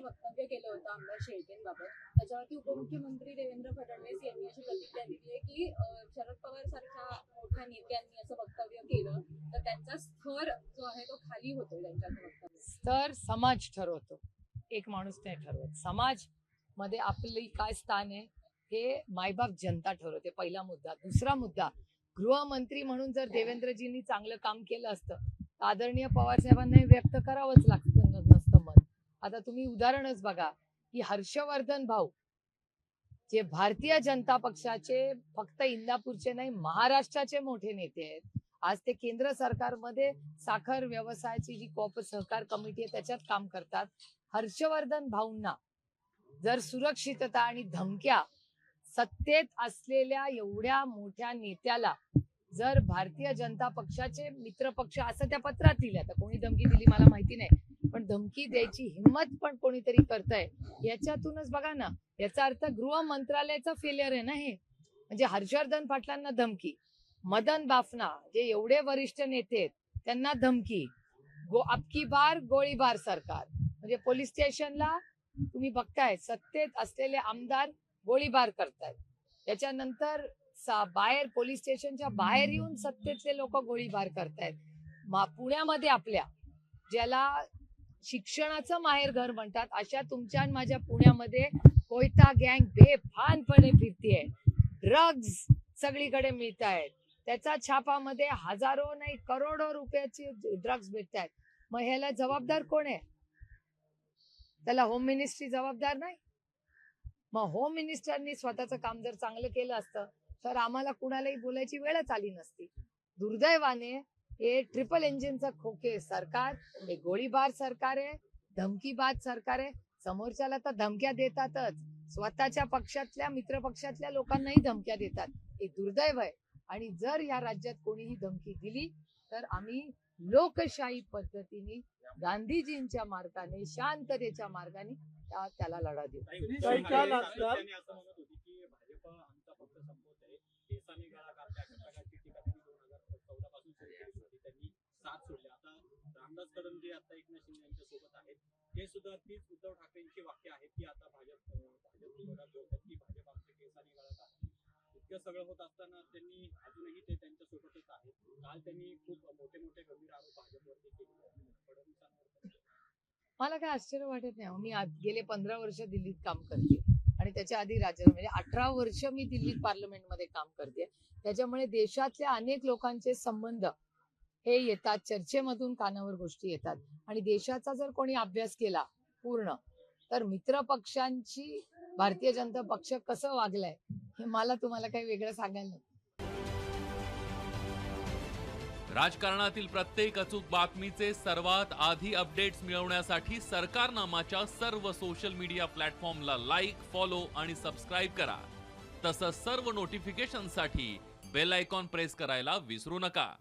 जे वक्तव्य केलं होतं आमदार शेळकेंबाबत. त्याच्यावरती उपमुख्यमंत्री देवेंद्र फडणवीस यांनी अशी प्रतिक्रिया दिली आहे की शरद पवार सारख्या मोठ्या नेत्यांनी असं वक्तव्य केलं तर त्यांचा स्तर जो आहे तो खाली होतो त्यांच्या स्तर समाज ठरवतो. एक माणूस नाही ठरवत. समाजमध्ये आपली काय स्थान आहे हे मायबाप जनता ठरवते पहिला मुद्दा. दुसरा मुद्दा गृहमंत्री म्हणून जर देवेंद्रजींनी चांगलं काम केलं असतं आदरणीय पवार साहेबांना व्यक्त करावंच लागतं. आता तुम्ही उदाहरणच बघा की हर्षवर्धन भाऊ जे भारतीय जनता पक्षाचे फक्त इंदापूरचे नाही महाराष्ट्राचे मोठे नेते आहेत. आज ते केंद्र सरकारमध्ये साखर व्यवसायाची जी कॉप सहकार कमिटी आहे त्याच्यात काम करतात. हर्षवर्धन भाऊंना जर सुरक्षितता आणि धमक्या सत्तेत असलेल्या एवढ्या मोठ्या नेत्याला जर भारतीय जनता पक्षाचे मित्र पक्ष असं त्या पत्रात लिहिलं आता कोणी धमकी दिली मला माहिती नाही. धमकी द्यायची हिंमत पण कोणीतरी करताय. याच्यातूनच बघा ना याचा अर्थ गृह मंत्रालयाचा फेलियर आहे ना हे. म्हणजे हर्षवर्धन पाटलांना धमकी. मदन बाफना जे एवढे वरिष्ठ नेते आहेत त्यांना धमकी. गो अबकी बार गोळीबार सरकार. म्हणजे पोलीस स्टेशनला तुम्ही बघताय सत्तेत असलेले आमदार गोळीबार करतायत. त्याच्यानंतर सा- बाहेर पोलीस स्टेशनच्या बाहेर येऊन सत्तेतले लोक गोळीबार करतायत. पुण्यामध्ये आपल्या ज्याला शिक्षणाचं माहेर घर म्हणतात. अशा तुमच्या माझ्या पुण्यामध्ये कोयता गँग बेफानपणे फिरतीये. ड्रग्ज सगळीकडे मिळत आहेत त्याचा छापामध्ये हजारो नाही करोडो रुपयाची ड्रग्ज भेटत आहेत मग ह्याला जबाबदार कोण आहे? त्याला होम मिनिस्ट्री जबाबदार नाही? मग होम मिनिस्टरनी स्वतःचं काम जर चांगलं केलं असतं तर आम्हाला कुणालाही बोलायची वेळच आली नसती. दुर्दैवाने हे ट्रिपल इंजिनचं खोके सरकार हे गोळीबार सरकार आहे धमकीबाज सरकार आहे. समोरच्याला तर धमक्या देतातच. स्वतःच्या पक्षातल्या मित्र पक्षातल्या लोकांनाही धमक्या देतात. हे दुर्दैव आहे. आणि जर या राज्यात कोणीही धमकी दिली तर आम्ही लोकशाही पद्धतीने गांधीजींच्या मार्गाने शांततेच्या मार्गाने त्याला लढा देऊ काही काल आजकाल- त्यांनी असं म्हणत होती की भाजप आमचा पक्ष संपवत आहे केसाने गळा कापल्या अशा प्रकारची टीका त्यांनी दोन हजार चौदा पासून सुरू केली होती त्यांनी साथ सोडली आता रामदास कदम आता एकनाथ शिंदे यांच्या सोबत आहेत. हे सुद्धा तीच उद्धव ठाकरेंची वाक्य आहेत की आता भाजप भाजप विरोधात की भाजप आमच्या केसाने गळत आहे. इतकं सगळं होत असताना त्यांनी अजूनही ते त्यांच्या सोबतच आहेत. काल त्यांनी खूप मोठे मोठे गंभीर आरोप भाजपवरती केले. फडणवीसांवर मला काय आश्चर्य वाटत नाही मी गेले पंधरा वर्ष दिल्लीत काम करते. आणि त्याच्या आधी राज्य म्हणजे अठरा वर्ष मी दिल्लीत पार्लमेंटमध्ये काम करते. त्याच्यामुळे देशातल्या अनेक लोकांचे संबंध हे येतात. चर्चेमधून कानावर गोष्टी येतात. आणि देशाचा जर कोणी अभ्यास केला पूर्ण तर मित्र पक्षांची भारतीय जनता पक्ष कसं वागलाय हे मला तुम्हाला काही वेगळं सांगायला नाही. राजकारणातील प्रत्येक अचूक बातमीचे सर्वात आधी अपडेट्स मिळवण्यासाठी सरकारनामाच्या सर्व सोशल मीडिया प्लॅटफॉर्मला लाईक फॉलो आणि सबस्क्राईब करा. तसंच सर्व नोटिफिकेशनसाठी बेल आयकॉन प्रेस करायला विसरू नका.